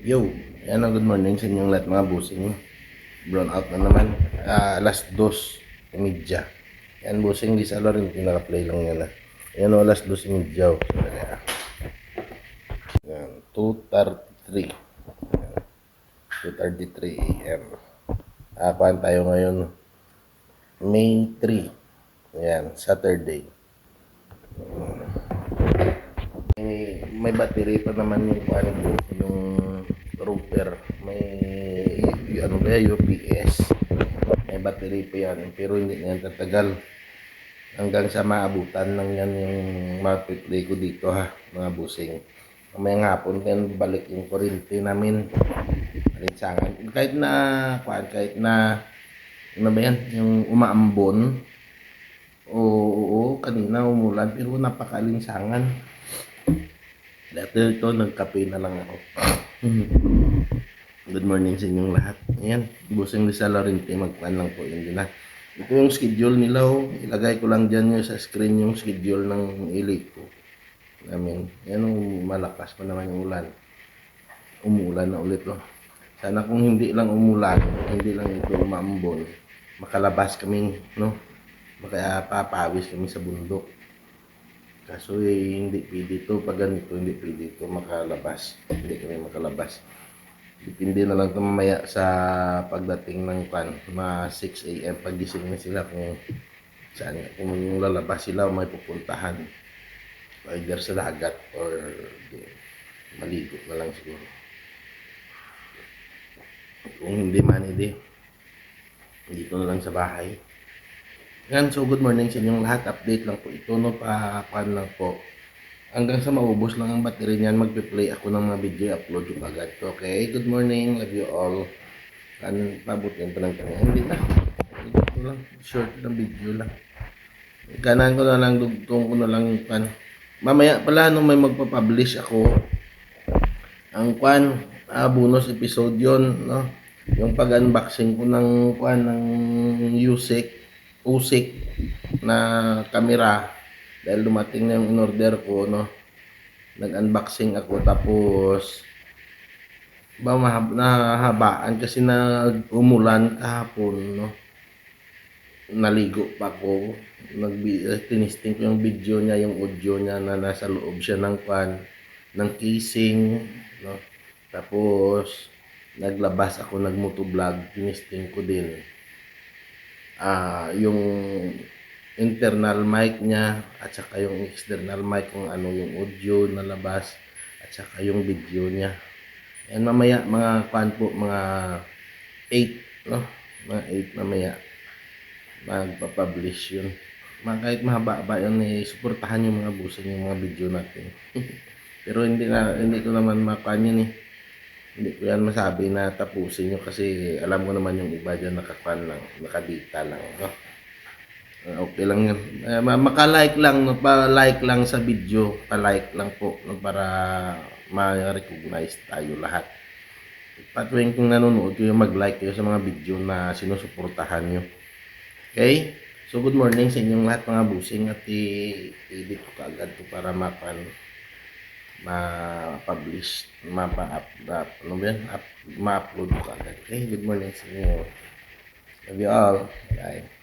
Yo, yan ang good morning sa inyong lahat mga busing. Brown out na naman. Ah, alas 2.30. Yan busing, di sa rin pinaka-play lang yan ah. Yan o, alas 2.30. oh. Yan, 2.33. 2.33 a.m. Ah, kuhan tayo ngayon. May 3. Yan, Saturday. may, may battery pa naman yung yung router. May ano ba yan, UPS. May battery pa yan, pero hindi na yan tatagal. Hanggang sa maabutan lang yan yung mapiplay ko dito ha, mga busing. Mamayang hapon yan, balik yung kuryente namin. Alinsangan. Kahit na, kahit na, ano ba yan, yung umaambon. Oo, oo, kanina umulan, pero napakalinsangan. Dati ito, nagkape na lang ako. Good morning sa inyong lahat. Ayan, busing Rizal Laurente, magpan lang po yun din. Ito yung schedule nila, oh. ilagay ko lang dyan yung sa screen yung schedule ng ilig ko. Namin. Yan yung malakas pa naman yung ulan. Umuulan na ulit, oh. Sana kung hindi lang umulan, hindi lang ito umambon, makalabas kami, no? Maka papawis kami sa bundok. Kaso eh, hindi pwede ito. Pag ganito, hindi pwede ito makalabas. Hindi kami makalabas. Depende na lang ito mamaya sa pagdating ng pan, mga 6 a.m. Pagising na sila kung saan, kung lalabas sila may pupuntahan. Either sa dagat or maligo na lang siguro. Kung hindi man, hindi. Dito na lang sa bahay. Yan, so good morning sa inyong lahat. Update lang po ito, no, pa, pan lang po. Hanggang sa maubos lang ang battery niyan, magpe-play ako ng mga video, upload yung agad. Okay, good morning, love you all. Kan, pabutin pa lang kami. Hindi na. Ito lang, short ng video lang. Kanan ko na lang, dugtong ko na lang yung pan. Mamaya pala, nung may magpa-publish ako, ang kwan, ah, bonus episode yon no? Yung pag-unboxing ko ng kwan, ng USIC, usik na camera dahil dumating na yung in-order ko no? Nag-unboxing ako tapos ba mahab nahabaan kasi na umulan kahapon no? Naligo pa ako. Nag tinisting ko yung video niya yung audio niya na nasa loob siya ng pan ng casing no? Tapos naglabas ako nagmoto vlog tinisting ko din ah yung internal mic niya at saka yung external mic kung ano yung audio na labas at saka yung video niya. Yan mamaya mga kwan po mga 8 no? Mga 8 mamaya magpa-publish yun. Mga kahit mahaba-haba yun eh, suportahan yung mga busan yung mga video natin. Pero hindi na hindi ko naman makuan yun eh. Hindi ko yan masabi na tapusin nyo kasi alam ko naman yung iba dyan nakakuan lang, nakadita lang. No? Ah, Okay lang yun. Eh, ma- maka-like lang, pa-like lang sa video, pa-like lang po no? para ma-recognize tayo lahat. Patuwing kung nanonood kayo, mag-like kayo sa mga video na sinusuportahan nyo. Okay? So, good morning sa inyong lahat mga busing at i-edit ko kaagad to para mapan ma-publish, mapa-up, ano ba yan? Up, ma-upload ko agad. Okay, good morning sa inyo. Love you all. Bye.